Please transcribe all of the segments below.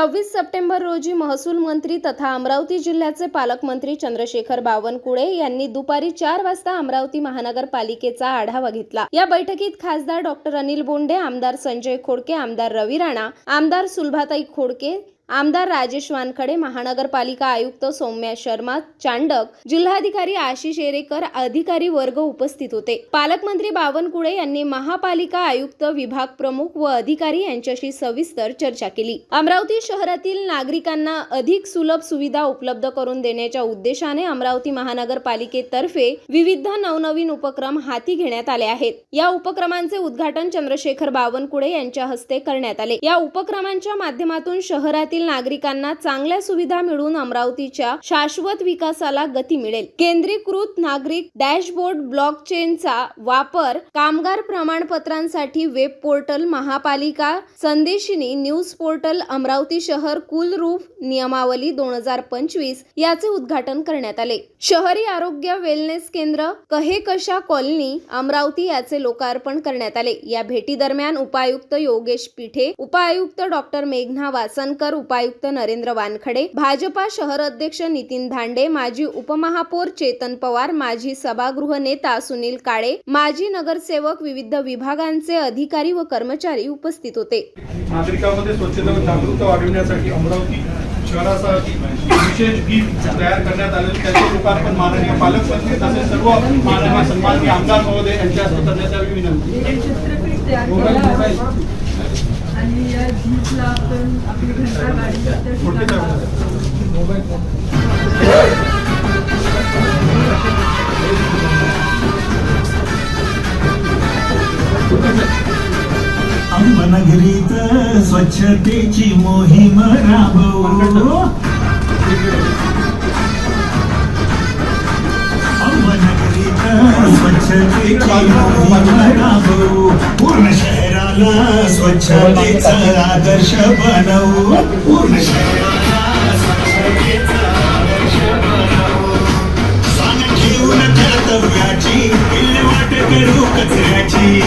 सव्वीस सप्टेंबर रोजी महसूल मंत्री तथा अमरावती जिल्ह्याचे पालकमंत्री चंद्रशेखर बावनकुळे यांनी दुपारी चार वाजता अमरावती महानगरपालिकेचा आढावा घेतला. या बैठकीत खासदार डॉक्टर अनिल बोंडे आमदार संजय खोडके आमदार रवी राणा आमदार सुलभाताई खोडके आमदार राजेश वानखडे महानगरपालिका आयुक्त सौम्या शर्मा चांडक जिल्हाधिकारी आशिष एरेकर अधिकारी वर्ग उपस्थित होते. पालकमंत्री बावनकुळे यांनी महापालिका आयुक्त विभाग प्रमुख व अधिकारी यांच्याशी सविस्तर चर्चा केली. अमरावती शहरातील नागरिकांना अधिक सुलभ सुविधा उपलब्ध करून देण्याच्या उद्देशाने अमरावती महानगरपालिकेतर्फे विविध नवनवीन उपक्रम हाती घेण्यात आले आहेत. या उपक्रमांचे उद्घाटन चंद्रशेखर बावनकुळे यांच्या हस्ते करण्यात आले. या उपक्रमांच्या माध्यमातून शहरातील नागरिकांना चांगल्या सुविधा मिळून अमरावतीच्या शाश्वत विकासाला गती मिळेल. केंद्रीकृत नागरिक डॅशबोर्ड ब्लॉकचेनचा वापर कामगार प्रमाणपत्रांसाठी वेब पोर्टल महापालिका संदेशिनी न्यूज पोर्टल अमरावती शहर कुलरूफ नियमावली दोन हजार पंचवीस याचे उद्घाटन करण्यात आले. शहरी आरोग्य वेलनेस केंद्र कहेकशा कॉलनी अमरावती याचे लोकार्पण करण्यात आले. या भेटी दरम्यान उपायुक्त योगेश पिठे उपायुक्त डॉक्टर मेघना वासनकर उपायुक्त नरेंद्र वानखडे भाजपा शहर अध्यक्ष नितीन धांडे माजी उपमहापौर चेतन पवार माजी सभागृह नेता सुनील काळे माजी नगरसेवक विविध विभागांचे अधिकारी व कर्मचारी उपस्थित होते. नागरिकांमध्ये स्वच्छता जागरूकता वाढविण्यासाठी अमरावती शहरासाठी विशेष गीत तयार करण्यात आले त्याचे लोकार्पण माननीय पालकमंत्री तसेच सर्व माननीय सन्माननीय आमदार महोदय यांच्या हस्ते करण्यात यावी विनंती. आणि या जीपला आपण आपली घंटा गाडी त्या ठिकाणी अंबनगरीत स्वच्छतेची मोहीम राबवू. अंबनगरीत स्वच्छतेची मोहीम राबवू. पूर्ण शहर शहराला स्वच्छतेचा आदर्श बनवू. पूर्ण शहराला स्वच्छतेचा आदर्श बनवू कर्तव्याची विल्हेवाट करू कचऱ्याची.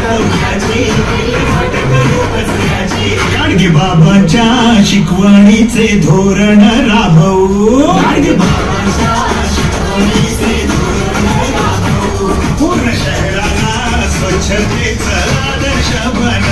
कर्तव्याची विल्हेवाट करू कचऱ्याची. गाडगे बाबांच्या शिकवणीचे धोरण राबवू. गाडगे राबवू पूर्ण शहराला स्वच्छतेचा आदर्श बनवू